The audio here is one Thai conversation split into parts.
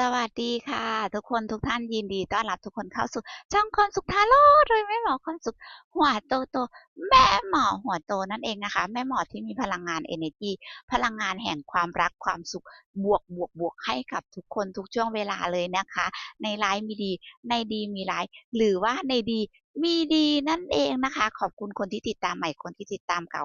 สวัสดีค่ะ ทุกคนทุกท่านยินดีต้อนรับทุกคนเข้าสู่ช่องคนสุขทาโลดโดยแม่หมอคนสุขหัวโตโตแม่หมอหัวโตนั่นเองนะคะ แม่หมอที่มีพลังงาน energy พลังงานแห่งความรักความสุขบวกบวกบวกให้กับทุกคนทุกช่วงเวลาเลยนะคะ ในร้ายมีดี ในดีมีร้าย หรือว่าในดีมีดีนั่นเองนะคะ ขอบคุณคนที่ติดตามใหม่คนที่ติดตามเก่า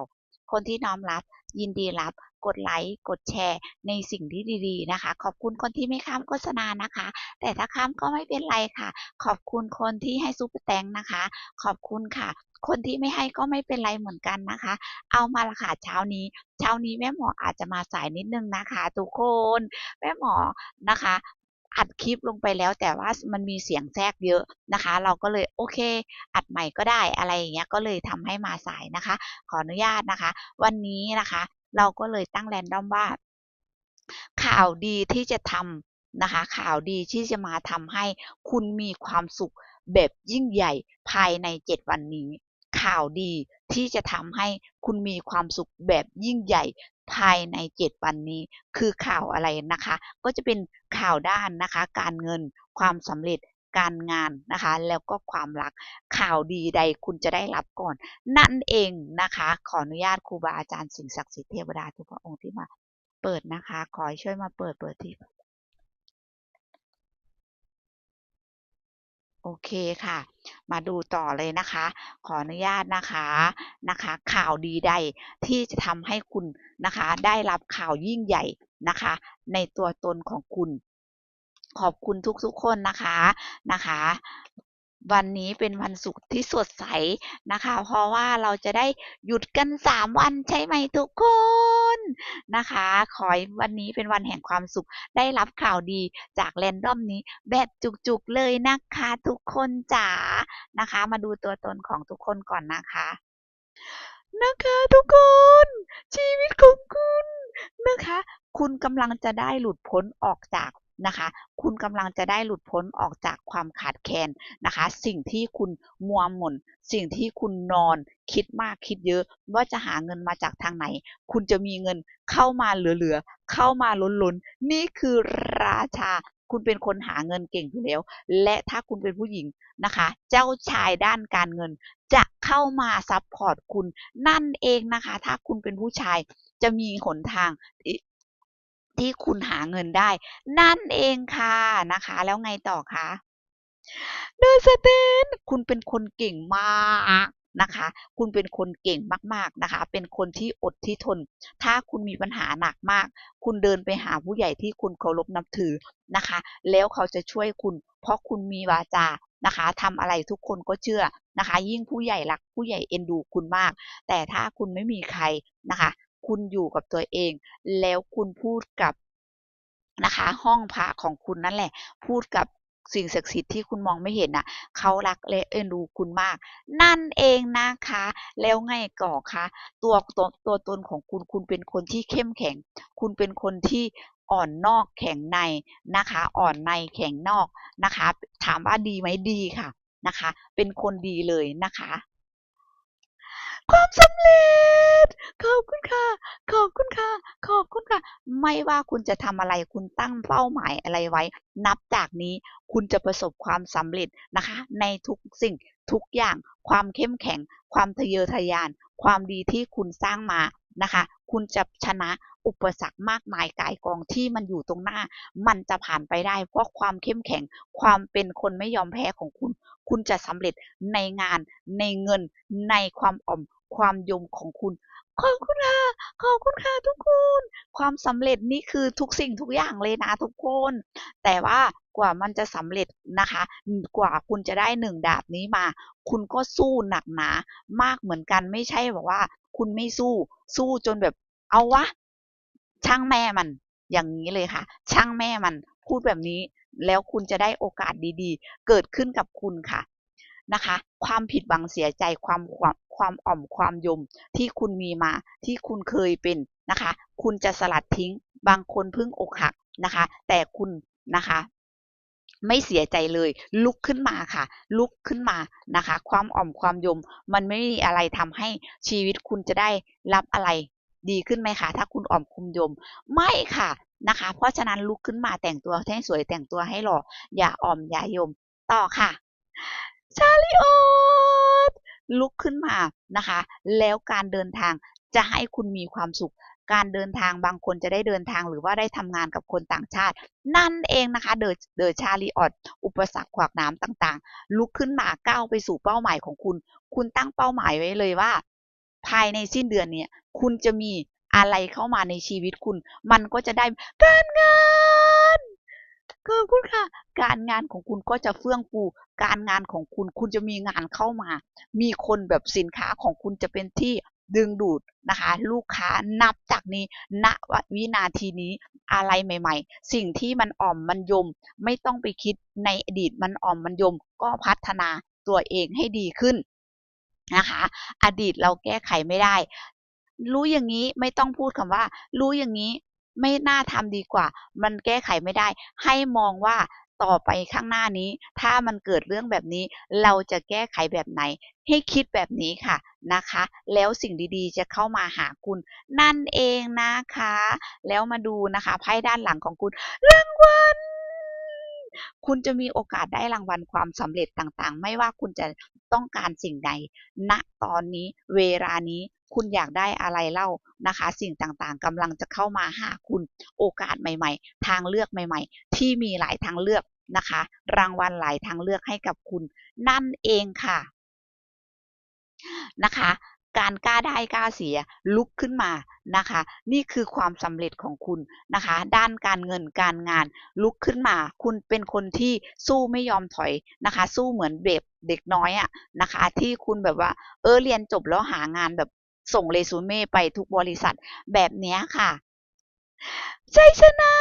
คนที่น้อมรับยินดีรับกดไลค์กดแชร์ ในสิ่งที่ดีๆนะคะ ขอบคุณคนที่ไม่ข้ามโฆษณานะคะ แต่ถ้าข้ามก็ไม่เป็นไรค่ะ ขอบคุณคนที่ให้ซุปเปอร์แตงนะคะ ขอบคุณค่ะ คนที่ไม่ให้ก็ไม่เป็นไรเหมือนกันนะคะ เอามาละค่ะเช้านี้ เช้านี้แม่หมออาจจะมาสายนิดนึงนะคะ ทุกคน แม่หมอนะคะ อัดคลิปลงไปแล้วแต่ว่ามันมีเสียงแทรกเยอะนะคะ เราก็เลยโอเค อัดใหม่ก็ได้อะไรอย่างเงี้ยก็เลยทำให้มาสายนะคะ ขออนุญาตนะคะ วันนี้นะคะ เราก็เลยตั้งแรนดอมว่า ข่าวดีที่จะทำนะคะ ข่าวดีที่จะมาทำให้คุณมีความสุขแบบยิ่งใหญ่ภายใน 7 วันนี้ ข่าวดีที่จะทำให้คุณมีความสุขแบบยิ่งใหญ่ ภายใน 7 วันนี้ คือข่าวอะไรนะคะ ก็จะเป็นข่าวด้านนะคะ การเงินความสำเร็จการงานนะคะ แล้วก็ความรักข่าวดีใดคุณจะได้รับก่อน นั่นเองนะคะ ขออนุญาตครูบาอาจารย์สิ่งศักดิ์สิทธิ์เทวดาทุกพระองค์ที่มาเปิดนะคะ ขอช่วยมาเปิดเปิดที่ โอเคค่ะ มาดูต่อเลยนะคะ ขออนุญาตนะคะนะคะ ข่าวดีใดที่จะทำให้คุณนะคะ ได้รับข่าวยิ่งใหญ่นะคะ ในตัวตนของคุณ ขอบคุณทุกๆคนนะคะนะคะ วันนี้เป็นวันศุกร์ที่สดใสนะคะ เพราะว่าเราจะได้หยุดกัน 3 วันใช่ไหมทุกคนนะคะ ขอให้วันนี้เป็นวันแห่งความสุข ได้รับข่าวดีจากแรนดอมนี้แบบจุกๆเลยนะคะทุกคนจ๋านะคะ มาดูตัวตนของทุกคนก่อนนะคะนะคะทุกคน ชีวิตของคุณนะคะ คุณกำลังจะได้หลุดพ้นออกจาก นะคะ คุณกำลังจะได้หลุดพ้นออกจากความขาดแคลนนะคะ สิ่งที่คุณมัวหม่น สิ่งที่คุณนอนคิดมากคิดเยอะ ว่าจะหาเงินมาจากทางไหน คุณจะมีเงินเข้ามาเหลือๆ เข้ามาล้นๆ นี่คือราชาคุณเป็นคนหาเงินเก่งอยู่แล้ว และถ้าคุณเป็นผู้หญิงนะคะ เจ้าชายด้านการเงิน จะเข้ามาซัพพอร์ตคุณนั่นเองนะคะ ถ้าคุณเป็นผู้ชายจะมีหนทาง ที่คุณหาเงินได้ นั่นเองค่ะนะคะ แล้วไงต่อคะเดอสเตนคุณเป็นคนเก่งมากนะคะ คุณเป็นคนเก่งมากๆนะคะ เป็นคนที่อดที่ทน ถ้าคุณมีปัญหาหนักมาก คุณเดินไปหาผู้ใหญ่ที่คุณเคารพนับถือนะคะ แล้วเขาจะช่วยคุณ เพราะคุณมีวาจานะคะทำอะไรทุกคนก็เชื่อนะคะ ยิ่งผู้ใหญ่รักผู้ใหญ่เอ็นดูคุณมาก แต่ถ้าคุณไม่มีใครนะคะ คุณอยู่กับตัวเอง แล้วคุณพูดกับนะคะ ห้องพระของคุณนั่นแหละ พูดกับสิ่งศักดิ์สิทธิ์ที่คุณมองไม่เห็นน่ะเขารักและเอ็นดูคุณมาก นั่นเองนะคะ แล้วไงก่อคะตัวตัวตัวตนของคุณคุณเป็นคนที่เข้มแข็ง คุณเป็นคนที่อ่อนนอกแข็งในนะคะ อ่อนในแข็งนอกนะคะ ถามว่าดีไหมดีค่ะนะคะ เป็นคนดีเลยนะคะ ความสำเร็จ ขอบคุณค่ะ ขอบคุณค่ะ ขอบคุณค่ะ ไม่ว่าคุณจะทำอะไร คุณตั้งเป้าหมายอะไรไว้ นับจากนี้คุณจะประสบความสำเร็จนะคะ ในทุกสิ่งทุกอย่าง ความเข้มแข็ง ความทะเยอทะยาน ความดีที่คุณสร้างมานะคะ คุณจะชนะอุปสรรคมากมายกายกองที่มันอยู่ตรงหน้า มันจะผ่านไปได้ เพราะความเข้มแข็ง ความเป็นคนไม่ยอมแพ้ของคุณ คุณจะสำเร็จในงาน ในเงิน ในความอ่อม ความยมของคุณ ขอบคุณค่ะ ขอบคุณค่ะทุกคน ความสำเร็จนี่คือทุกสิ่งทุกอย่างเลยนะทุกคน แต่ว่ากว่ามันจะสำเร็จนะคะ กว่าคุณจะได้หนึ่งดาบนี้มา คุณก็สู้หนักหนามากเหมือนกันไม่ใช่แบบว่า คุณไม่สู้สู้จนแบบ เอาวะ ช่างแม่มัน อย่างนี้เลยค่ะ ช่างแม่มัน พูดแบบนี้แล้วคุณจะได้โอกาสดีๆ เกิดขึ้นกับคุณค่ะ นะคะ ความผิดหวังเสียใจความความความอ่อมความยมที่คุณมีมาที่คุณเคยเป็นนะคะ คุณจะสลัดทิ้งบางคนเพิ่งอกหักนะคะ แต่คุณนะคะไม่เสียใจเลย ลุกขึ้นมาค่ะ ลุกขึ้นมานะคะ ความอ่อมความยม มันไม่มีอะไรทำให้ชีวิตคุณจะได้รับอะไรดีขึ้นไหมคะ ถ้าคุณอ่อมคุมยม ไม่ค่ะนะคะ เพราะฉะนั้นลุกขึ้นมาแต่งตัวให้สวยแต่งตัวให้หล่ออย่าอ่อมอย่ายมต่อค่ะ ชาลิโอตลุกขึ้นมานะคะ แล้วการเดินทางจะให้คุณมีความสุข การเดินทางบางคนจะได้เดินทางหรือว่าได้ทำงานกับคนต่างชาติ นั่นเองนะคะเดอเดอชาลีออดอุปสรรคขวากน้ำต่างๆ ลุกขึ้นมาก้าวไปสู่เป้าหมายของคุณ คุณตั้งเป้าหมายไว้เลยว่า ภายในสิ้นเดือนเนี่ยคุณจะมีอะไรเข้ามาในชีวิตคุณ มันก็จะได้การงานขอบคุณค่ะ การงานของคุณก็จะเฟื่องฟู การงานของคุณคุณจะมีงานเข้ามา มีคนแบบสินค้าของคุณจะเป็นที่ดึงดูดนะคะ ลูกค้านับจากนี้ณวินาทีนี้อะไรใหม่ ๆ สิ่งที่มันอ่อมมันยม ไม่ต้องไปคิดในอดีตมันอ่อมมันยม ก็พัฒนาตัวเองให้ดีขึ้นนะคะ อดีตเราแก้ไขไม่ได้ รู้อย่างนี้ไม่ต้องพูดคำว่า รู้อย่างนี้ไม่น่าทำดีกว่า มันแก้ไขไม่ได้ ให้มองว่า ต่อไปข้างหน้านี้ ถ้ามันเกิดเรื่องแบบนี้ เราจะแก้ไขแบบไหน ให้คิดแบบนี้ค่ะนะคะ แล้วสิ่งดีๆ จะเข้ามาหาคุณ นั่นเองนะคะ แล้วมาดูนะคะไพ่ด้านหลังของคุณรางวัลคุณจะมีโอกาสได้รางวัลความสำเร็จต่างๆ ไม่ว่าคุณจะต้องการสิ่งใดณตอนนี้เวลานี้ คุณอยากได้อะไรเล่านะคะ สิ่งต่างๆกำลังจะเข้ามาหาคุณโอกาสใหม่ ๆ ทางเลือกใหม่ ๆ ที่มีหลายทางเลือกนะคะ รางวัลหลายทางเลือกให้กับคุณ นั่นเองค่ะนะคะการกล้าได้กล้าเสียลุกขึ้นมานะคะ นี่คือความสำเร็จของคุณนะคะ ด้านการเงินการงานลุกขึ้นมา คุณเป็นคนที่สู้ไม่ยอมถอยนะคะ สู้เหมือนเบบเด็กน้อยอะนะคะ ที่คุณแบบว่า เออเรียนจบแล้วหางานแบบ ส่งเรซูเม่ไปทุกบริษัทแบบนี้ค่ะชัยชนะ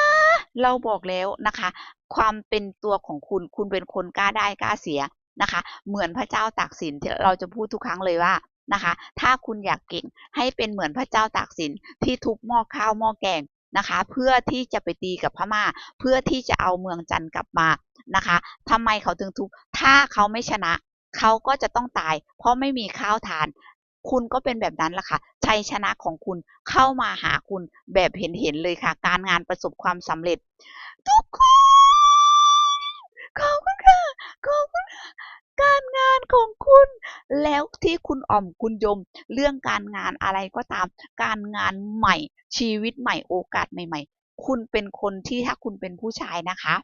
เราบอกแล้วนะคะ ความเป็นตัวของคุณคุณเป็นคนกล้าได้กล้าเสียนะคะ เหมือนพระเจ้าตากสินเราจะพูดทุกครั้งเลยว่านะคะ ถ้าคุณอยากเก่งให้เป็นเหมือนพระเจ้าตากสินที่ทุบหม้อข้าวหม้อแกงนะคะ เพื่อที่จะไปตีกับพม่า เพื่อที่จะเอาเมืองจันทร์กลับมานะคะทำไมเขาถึงทุบถ้าเขาไม่ชนะ เขาก็จะต้องตาย เพราะไม่มีข้าวทาน คุณก็เป็นแบบนั้นละค่ะ ชัยชนะของคุณเข้ามาหาคุณแบบเห็นๆเลยค่ะ การงานประสบความสำเร็จ ทุกคนขอบคุณค่ะขอบคุณค่ะการงานของคุณ แล้วที่คุณอ่อมคุณยม เรื่องการงานอะไรก็ตาม การงานใหม่ชีวิตใหม่โอกาสใหม่ ๆ คุณเป็นคนที่ถ้าคุณเป็นผู้ชายนะคะ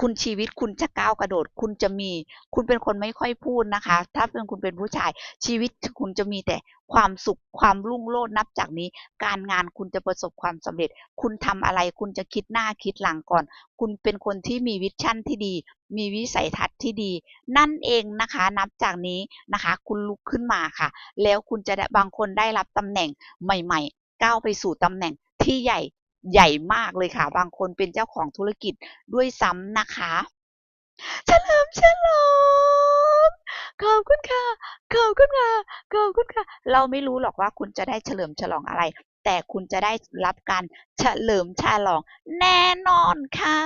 คุณชีวิตคุณจะก้าวกระโดด คุณจะมี คุณเป็นคนไม่ค่อยพูดนะคะ ถ้าเป็นคุณเป็นผู้ชาย ชีวิตคุณจะมีแต่ความสุขความรุ่งโรจน์นับจากนี้ การงานคุณจะประสบความสำเร็จ คุณทำอะไรคุณจะคิดหน้าคิดหลังก่อน คุณเป็นคนที่มีวิชั่นที่ดี มีวิสัยทัศน์ที่ดี นั่นเองนะคะ นับจากนี้นะคะ คุณลุกขึ้นมาค่ะ แล้วคุณจะได้บางคนได้รับตำแหน่งใหม่ ๆ ก้าวไปสู่ตำแหน่งที่ใหญ่ ใหญ่มากเลยค่ะ บางคนเป็นเจ้าของธุรกิจด้วยซ้ำนะคะเฉลิมฉลองขอบคุณค่ะ ขอบคุณค่ะ ขอบคุณค่ะ เราไม่รู้หรอกว่าคุณจะได้เฉลิมฉลองอะไร แต่คุณจะได้รับการเฉลิมฉลองแน่นอนค่ะ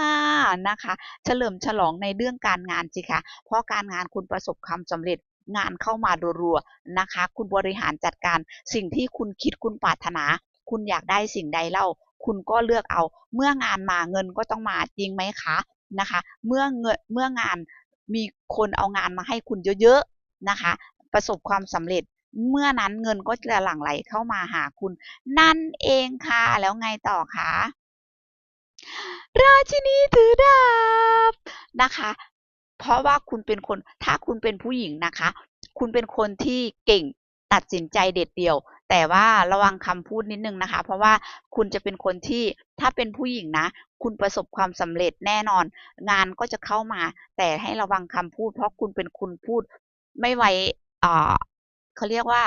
นะคะ เฉลิมฉลองในเรื่องการงานสิคะเพราะการงานคุณประสบความสำเร็จงานเข้ามารัวๆนะคะ คุณบริหารจัดการสิ่งที่คุณคิดคุณปรารถนา คุณอยากได้สิ่งใดเล่า คุณก็เลือกเอา เมื่องานมาเงินก็ต้องมาจริงไหมคะนะคะ เมื่อเงินเมื่องานมีคนเอางานมาให้คุณเยอะๆนะคะ ประสบความสำเร็จเมื่อนั้นเงินก็จะหลั่งไหลเข้ามาหาคุณ นั่นเองค่ะ แล้วไงต่อคะราชินีถือดาบนะคะ เพราะว่าคุณเป็นคนถ้าคุณเป็นผู้หญิงนะคะ คุณเป็นคนที่เก่งตัดสินใจเด็ดเดี่ยว แต่ว่าระวังคำพูดนิดนึงนะคะ เพราะว่าคุณจะเป็นคนที่ถ้าเป็นผู้หญิงนะ คุณประสบความสำเร็จแน่นอน งานก็จะเข้ามา แต่ให้ระวังคำพูด เพราะคุณเป็นคุณพูดไม่ไวอ่าเขาเรียกว่า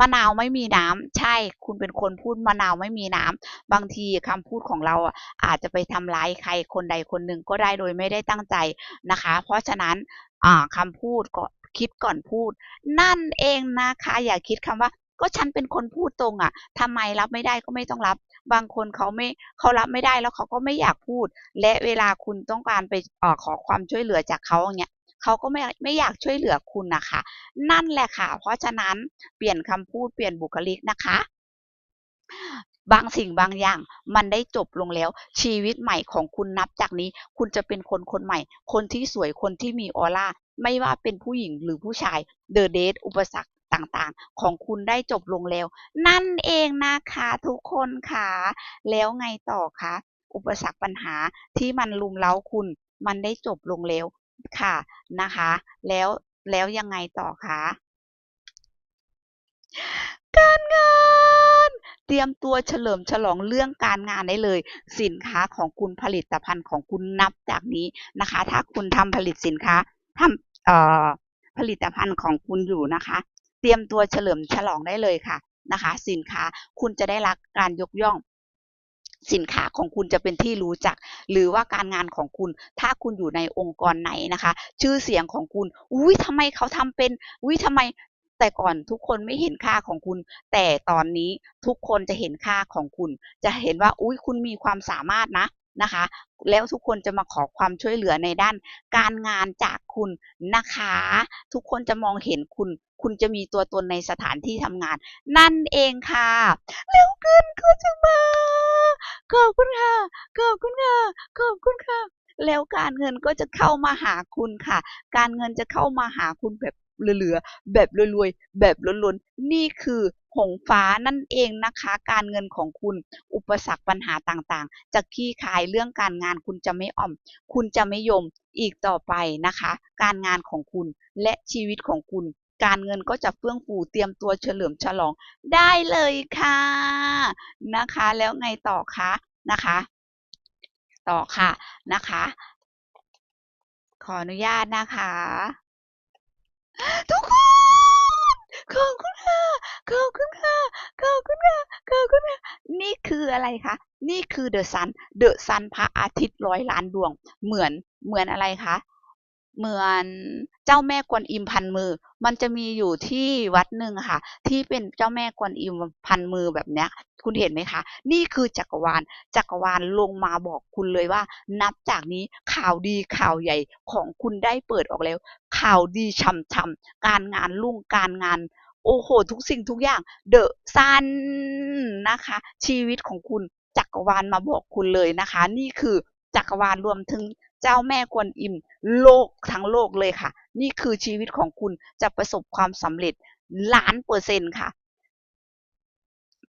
มะนาวไม่มีน้ำใช่คุณเป็นคนพูดมะนาวไม่มีน้ำบางทีคำพูดของเราอาจจะไปทำร้ายใครคนใดคนหนึ่งก็ได้โดยไม่ได้ตั้งใจนะคะ เพราะฉะนั้นคำพูดก็คิดก่อนพูด นั่นเองนะคะ อย่าคิดคำว่า ก็ฉันเป็นคนพูดตรงอะทำไมรับไม่ได้ก็ไม่ต้องรับ บางคนเขาไม่เขารับไม่ได้แล้วเขาก็ไม่อยากพูด และเวลาคุณต้องการไปอขอความช่วยเหลือจากเขาอย่างเงี้ยเขาก็ไม่ไม่อยากช่วยเหลือคุณนะคะ นั่นแหละค่ะ เพราะฉะนั้นเปลี่ยนคำพูดเปลี่ยนบุคลิกนะคะบางสิ่งบางอย่างมันได้จบลงแล้ว ชีวิตใหม่ของคุณนับจากนี้ คุณจะเป็นคนคนใหม่ คนที่สวยคนที่มีออร่า ไม่ว่าเป็นผู้หญิงหรือผู้ชาย เดอะเดทอุปสรรค ต่างๆ ของคุณได้จบลงแล้ว นั่นเองนะคะทุกคนค่ะ แล้วไงต่อคะอุปสรรคปัญหาที่มันลุมเล้าคุณ มันได้จบลงแล้วค่ะนะคะ แล้วแล้วยังไงต่อคะการงานเตรียมตัวเฉลิมฉลองเรื่องการงานได้เลย สินค้าของคุณผลิตภัณฑ์ของคุณนับจากนี้นะคะ ถ้าคุณทำผลิตสินค้าทำผลิตภัณฑ์ของคุณอยู่นะคะ เตรียมตัวเฉลิมฉลองได้เลยค่ะนะคะ สินค้าคุณจะได้รับการยกย่องสินค้าของคุณจะเป็นที่รู้จัก หรือว่าการงานของคุณ ถ้าคุณอยู่ในองค์กรไหนนะคะ ชื่อเสียงของคุณ อุ้ยทำไมเขาทำเป็น อุ้ยทำไม แต่ก่อนทุกคนไม่เห็นค่าของคุณ แต่ตอนนี้ทุกคนจะเห็นค่าของคุณ จะเห็นว่า อุ้ยคุณมีความสามารถนะ นะคะ แล้วทุกคนจะมาขอความช่วยเหลือในด้านการงานจากคุณนะคะ ทุกคนจะมองเห็นคุณ คุณจะมีตัวตนในสถานที่ทำงาน นั่นเองค่ะแล้วเงินก็จะมา ขอบคุณค่ะ ขอบคุณค่ะ ขอบคุณค่ะ แล้วการเงินก็จะเข้ามาหาคุณค่ะ การเงินจะเข้ามาหาคุณแบบเหลือๆแบบรวยๆแบบล้นๆนี่คือ หงฟ้านั่นเองนะคะ การเงินของคุณอุปสรรคปัญหาต่างๆ จะคลี่คายเรื่องการงานคุณจะไม่อ่อม คุณจะไม่ยมอีกต่อไปนะคะ การงานของคุณและชีวิตของคุณการเงินก็จะเฟื่องฟูเตรียมตัวเฉลิมฉลองได้เลยค่ะนะคะ แล้วไงต่อคะนะคะ ต่อค่ะนะคะ ขออนุญาตนะคะ ทุกคน ขอบคุณค่ะขอบคุณค่ะขอบคุณค่ะขอบคุณค่ะนี่คืออะไรคะนี่คือเดอะซันเดอะซันพระอาทิตย์ร้อยล้านดวงเหมือนเหมือนอะไรคะ เหมือนเจ้าแม่กวนอิมพันมือ มันจะมีอยู่ที่วัดหนึ่งค่ะ ที่เป็นเจ้าแม่กวนอิมพันมือแบบเนี้ย คุณเห็นไหมคะ นี่คือจักรวาล จักรวาลลงมาบอกคุณเลยว่า นับจากนี้ข่าวดีข่าวใหญ่ของคุณได้เปิดออกแล้ว ข่าวดีช่ำๆการงานรุ่งการงานโอ้โห ทุกสิ่งทุกอย่าง เดอะซันนะคะ ชีวิตของคุณจักรวาลมาบอกคุณเลยนะคะ นี่คือจักรวาลรวมถึง เจ้าแม่กวนอิมโลกทั้งโลกเลยค่ะ นี่คือชีวิตของคุณจะประสบความสำเร็จล้านเปอร์เซ็นต์ค่ะ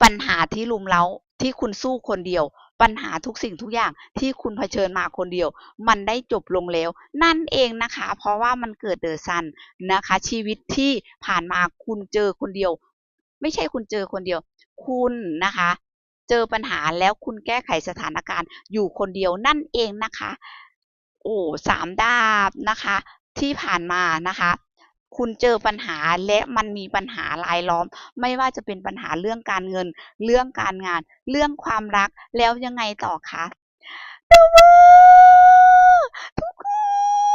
ปัญหาที่ลุมเล้าที่คุณสู้คนเดียว ปัญหาทุกสิ่งทุกอย่างที่คุณเผชิญมาคนเดียว มันได้จบลงแล้ว นั่นเองนะคะ เพราะว่ามันเกิดเดอะซันนะคะ ชีวิตที่ผ่านมาคุณเจอคนเดียว ไม่ใช่คุณเจอคนเดียว คุณนะคะ เจอปัญหาแล้วคุณแก้ไขสถานการณ์อยู่คนเดียวนั่นเองนะคะ โอ้สามดาบนะคะ ที่ผ่านมานะคะคุณเจอปัญหาและมันมีปัญหารายล้อม ไม่ว่าจะเป็นปัญหาเรื่องการเงิน เรื่องการงาน เรื่องความรักแล้วยังไงต่อคะแต่ว่าทุกค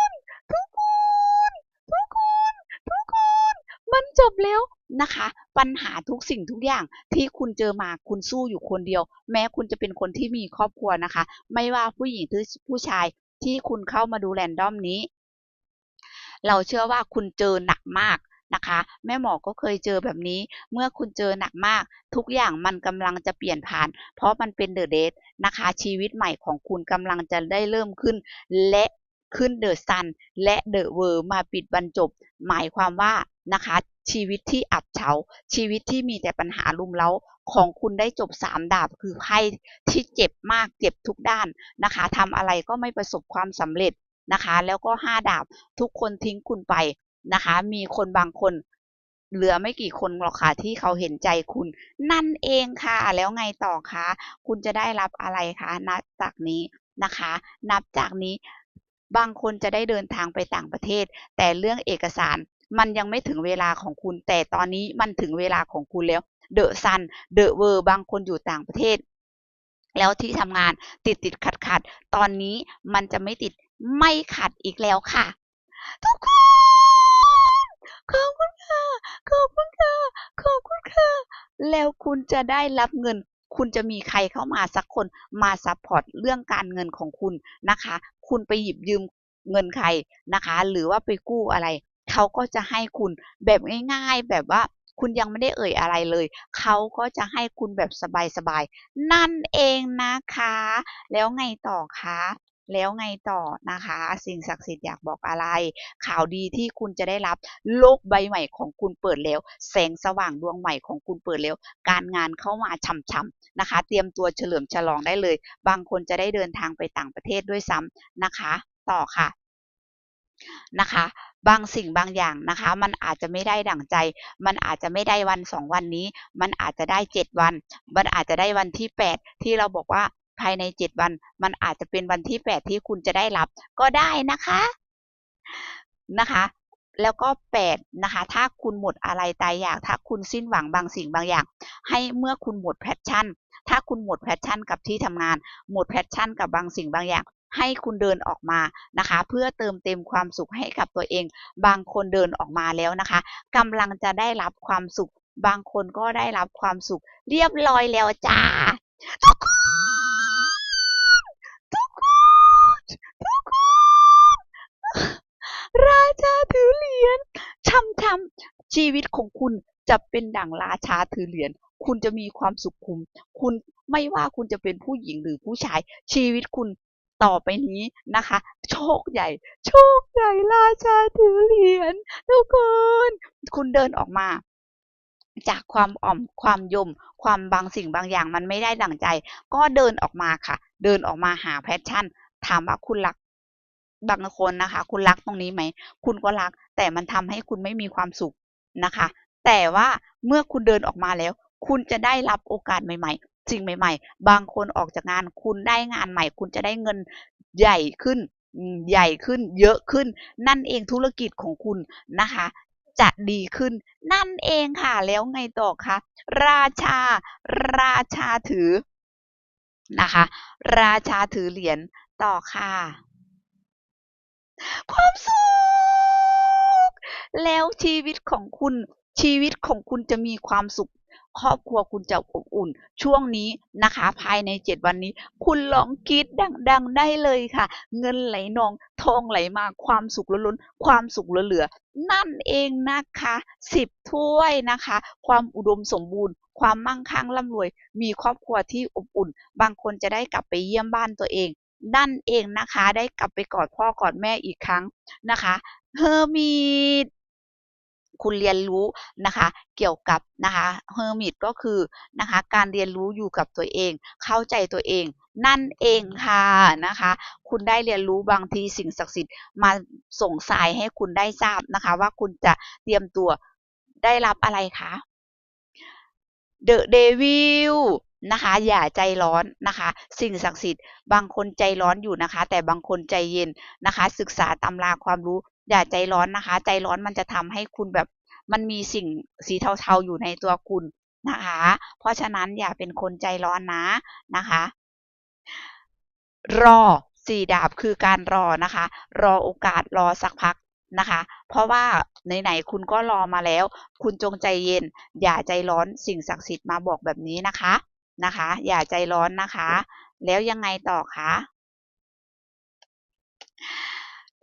นทุกคนทุกคนทุกคนมันจบแล้วนะคะ ปัญหาทุกสิ่งทุกอย่างที่คุณเจอมาคุณสู้อยู่คนเดียว แม้คุณจะเป็นคนที่มีครอบครัวนะคะ ไม่ว่าผู้หญิงหรือผู้ชาย ที่คุณเข้ามาดูแรนดอมนี้ เราเชื่อว่าคุณเจอหนักมากนะคะ แม่หมอก็เคยเจอแบบนี้ เมื่อคุณเจอหนักมาก ทุกอย่างมันกำลังจะเปลี่ยนผ่าน เพราะมันเป็นเดอะเดทนะคะ ชีวิตใหม่ของคุณกำลังจะได้เริ่มขึ้น และขึ้นเดอะซันและเดอะเวอร์มาปิดบรรจบ หมายความว่านะคะชีวิตที่อับเฉาชีวิตที่มีแต่ปัญหาลุมเล้า ของคุณได้จบสามดาบคือไพ่ที่เจ็บมากเจ็บทุกด้านนะคะทำอะไรก็ไม่ประสบความสำเร็จนะคะ แล้วก็ห้าดาบทุกคนทิ้งคุณไปนะคะ มีคนบางคนเหลือไม่กี่คนหรอกค่ะที่เขาเห็นใจคุณ นั่นเองค่ะ แล้วไงต่อคะคุณจะได้รับอะไรคะนับจากนี้นะคะ นับจากนี้บางคนจะได้เดินทางไปต่างประเทศ แต่เรื่องเอกสารมันยังไม่ถึงเวลาของคุณ แต่ตอนนี้มันถึงเวลาของคุณแล้ว เดอะซันเดอะเวอร์บางคนอยู่ต่างประเทศ แล้วที่ทำงานติดติดขัดขัดตอนนี้มันจะไม่ติดไม่ขัดอีกแล้วค่ะ ทุกคนขอบคุณค่ะขอบคุณค่ะขอบคุณค่ะแล้วคุณจะได้รับเงินคุณจะมีใครเข้ามาสักคนมาซัพพอร์ตเรื่องการเงินของคุณนะคะ คุณไปหยิบยืมเงินใครนะคะ หรือว่าไปกู้อะไร เขาก็จะให้คุณแบบง่าย ๆ แบบว่า คุณยังไม่ได้เอ่ยอะไรเลย เขาก็จะให้คุณแบบสบายๆ นั่นเองนะคะ แล้วไงต่อคะแล้วไงต่อนะคะ สิ่งศักดิ์สิทธิ์อยากบอกอะไร ข่าวดีที่คุณจะได้รับโลกใบใหม่ของคุณเปิดแล้ว แสงสว่างดวงใหม่ของคุณเปิดแล้ว การงานเข้ามาช่ำๆนะคะ เตรียมตัวเฉลิมฉลองได้เลย บางคนจะได้เดินทางไปต่างประเทศด้วยซ้ำนะคะ ต่อค่ะ นะคะ บางสิ่งบางอย่างนะคะ มันอาจจะไม่ได้ดั่งใจ มันอาจจะไม่ได้วันสองวันนี้ มันอาจจะได้เจ็ดวัน มันอาจจะได้วันที่แปดที่เราบอกว่าภายในเจ็ดวัน มันอาจจะเป็นวันที่แปดที่คุณจะได้รับ ก็ได้นะคะนะคะแล้วก็แปดนะคะ ถ้าคุณหมดอะไรตายอยาก ถ้าคุณสิ้นหวังบางสิ่งบางอย่าง ให้เมื่อคุณหมดแพชชั่น ถ้าคุณหมดแพชชั่นกับที่ทำงาน หมดแพชชั่นกับบางสิ่งบางอย่าง ให้คุณเดินออกมานะคะ เพื่อเติมเต็มความสุขให้กับตัวเอง บางคนเดินออกมาแล้วนะคะกำลังจะได้รับความสุข บางคนก็ได้รับความสุข เรียบร้อยแล้วจ้าทุกคนทุกคนทุกคนราชาถือเหรียญช่ำช่ำชีวิตของคุณจะเป็นดั่งราชาถือเหรียญคุณจะมีความสุขคุม คุณไม่ว่าคุณจะเป็นผู้หญิงหรือผู้ชาย ชีวิตคุณ ต่อไปนี้นะคะ โชคใหญ่ โชคใหญ่ราชาถือเหรียญทุกคนคุณเดินออกมา จากความอ่อมความยม ความบางสิ่งบางอย่างมันไม่ได้ดั่งใจ ก็เดินออกมาค่ะ เดินออกมาหาแพชชั่น ถามว่าคุณรักบางคนนะคะ คุณรักตรงนี้ไหม คุณก็รัก แต่มันทำให้คุณไม่มีความสุขนะคะ แต่ว่าเมื่อคุณเดินออกมาแล้ว คุณจะได้รับโอกาสใหม่ๆ สิ่งใหม่ ๆ บางคนออกจากงานคุณได้งานใหม่ คุณจะได้เงินใหญ่ขึ้นใหญ่ขึ้นเยอะขึ้น นั่นเองธุรกิจของคุณนะคะจะดีขึ้น นั่นเองค่ะแล้วไงต่อคะราชา ราชาถือนะคะ ราชาถือเหรียญต่อค่ะ ความสุข แล้วชีวิตของคุณชีวิตของคุณจะมีความสุข ครอบครัวคุณจะอบอุ่น ช่วงนี้นะคะ ภายในเจ็ดวันนี้ คุณลองกรีดดังๆได้เลยค่ะ เงินไหลนองทองไหลมาความสุขล้นๆความสุขเหลือๆนั่นเองนะคะสิบถ้วยนะคะ ความอุดมสมบูรณ์ ความมั่งคั่งร่ำรวย มีครอบครัวที่อบอุ่น บางคนจะได้กลับไปเยี่ยมบ้านตัวเองนั่นเองนะคะ ได้กลับไปกอดพ่อกอดแม่อีกครั้งนะคะเฮอร์มีด คุณเรียนรู้นะคะ เกี่ยวกับนะคะเฮอร์มิตก็คือนะคะ การเรียนรู้อยู่กับตัวเอง เข้าใจตัวเอง นั่นเองค่ะนะคะ คุณได้เรียนรู้บางทีสิ่งศักดิ์สิทธิ์มาส่งสายให้คุณได้ทราบนะคะ ว่าคุณจะเตรียมตัวได้รับอะไรคะเดอะเดวิล นะคะ อย่าใจร้อนนะคะ สิ่งศักดิ์สิทธิ์บางคนใจร้อนอยู่นะคะ แต่บางคนใจเย็นนะคะ ศึกษาตำราความรู้ อย่าใจร้อนนะคะ ใจร้อนมันจะทำให้คุณแบบมันมีสิ่งสีเทาๆอยู่ในตัวคุณนะคะ เพราะฉะนั้นอย่าเป็นคนใจร้อนนะนะคะ รอสี่ดาบคือการรอนะคะ รอโอกาสรอสักพักนะคะ เพราะว่าไหนๆคุณก็รอมาแล้ว คุณจงใจเย็น อย่าใจร้อนสิ่งศักดิ์สิทธิ์มาบอกแบบนี้นะคะ นะคะ อย่าใจร้อนนะคะ แล้วยังไงต่อคะ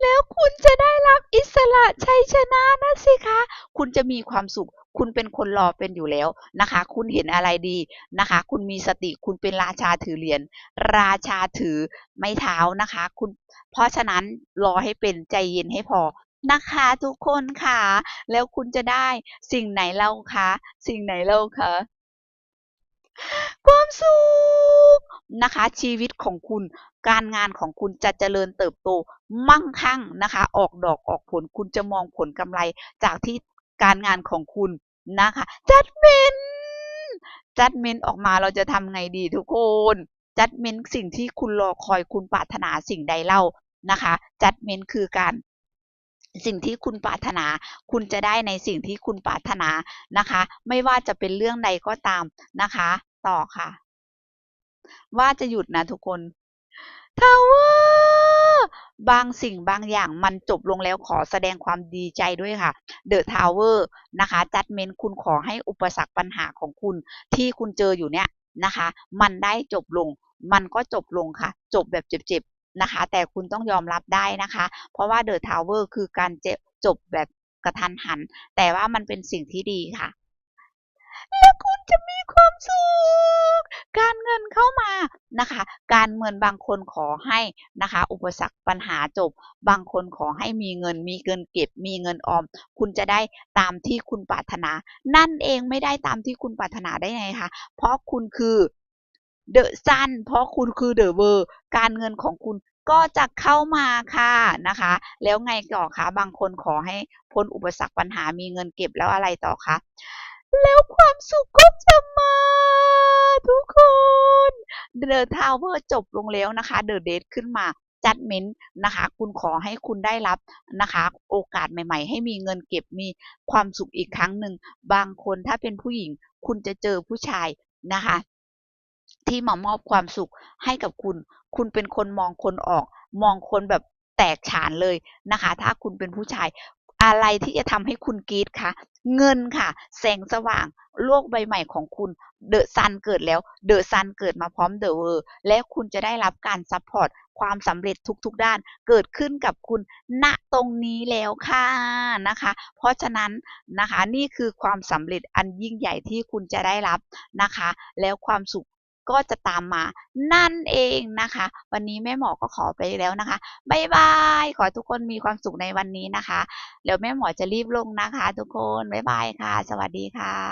แล้วคุณจะได้รับอิสระชัยชนะนะสิคะ คุณจะมีความสุข คุณเป็นคนรอเป็นอยู่แล้วนะคะ คุณเห็นอะไรดีนะคะ คุณมีสติ คุณเป็นราชาถือเหรียญ ราชาถือไม้เท้านะคะ คุณ เพราะฉะนั้นรอให้เป็นใจเย็นให้พอนะคะทุกคนค่ะ แล้วคุณจะได้สิ่งไหนเล่าคะ สิ่งไหนเล่าคะ ความสุขนะคะ ชีวิตของคุณการงานของคุณจะเจริญเติบโตมั่งคั่งนะคะ ออกดอกออกผลคุณจะมองผลกำไรจากที่การงานของคุณนะคะจัดเมนจัดเมนออกมาเราจะทำไงดีทุกคนจัดเมนสิ่งที่คุณรอคอยคุณปรารถนาสิ่งใดเล่านะคะจัดเมนคือการ สิ่งที่คุณปรารถนา คุณจะได้ในสิ่งที่คุณปรารถนานะคะ ไม่ว่าจะเป็นเรื่องใดก็ตามนะคะ ต่อค่ะ ว่าจะหยุดนะทุกคนทาวเวอร์บางสิ่งบางอย่างมันจบลงแล้วขอแสดงความดีใจด้วยค่ะเดอะทาวเวอร์นะคะจัดเมนคุณขอให้อุปสรรคปัญหาของคุณที่คุณเจออยู่เนี่ยนะคะ มันได้จบลง มันก็จบลงค่ะ จบแบบเจ็บๆ นะคะ แต่คุณต้องยอมรับได้นะคะ เพราะว่าเดอะทาวเวอร์คือการจบแบบกระทันหัน แต่ว่ามันเป็นสิ่งที่ดีค่ะ และคุณจะมีความสุข การเงินเข้ามานะคะ การเงินบางคนขอให้นะคะ อุปสรรคปัญหาจบ บางคนขอให้มีเงิน มีเงินเก็บ มีเงินออม คุณจะได้ตามที่คุณปรารถนา นั่นเองไม่ได้ตามที่คุณปรารถนาได้ไงคะ เพราะคุณคือ เดอะซันเพราะคุณคือเดอะเวอร์การเงินของคุณก็จะเข้ามาค่ะนะคะ แล้วไงต่อคะบางคนขอให้พ้นอุปสรรคปัญหามีเงินเก็บแล้วอะไรต่อคะแล้วความสุขก็จะมาทุกคนเดอะทาวเวอร์จบลงแล้วนะคะเดอะเดทขึ้นมาจัดเม้นต์นะคะ คุณขอให้คุณได้รับนะคะ โอกาสใหม่ ๆ ให้มีเงินเก็บมีความสุขอีกครั้งหนึ่ง บางคนถ้าเป็นผู้หญิง คุณจะเจอผู้ชายนะคะ ที่มามอบความสุขให้กับคุณ คุณเป็นคนมองคนออก มองคนแบบแตกฉานเลยนะคะ ถ้าคุณเป็นผู้ชาย อะไรที่จะทำให้คุณกรี๊ดคะเงินค่ะ แสงสว่าง โลกใบใหม่ของคุณ เดอะซันเกิดแล้ว เดอะซันเกิดมาพร้อมเดอะเวอร์ และคุณจะได้รับการซัพพอร์ต ความสำเร็จทุกๆด้าน เกิดขึ้นกับคุณณตรงนี้แล้วค่ะนะคะ เพราะฉะนั้นนะคะนี่คือความสำเร็จอันยิ่งใหญ่ที่คุณจะได้รับนะคะ แล้วความสุข ก็จะตามมานั่นเองนะคะ วันนี้แม่หมอก็ขอไปแล้วนะคะบายบาย ขอทุกคนมีความสุขในวันนี้นะคะ แล้วแม่หมอจะรีบลงนะคะ ทุกคนบายบายค่ะ สวัสดีค่ะ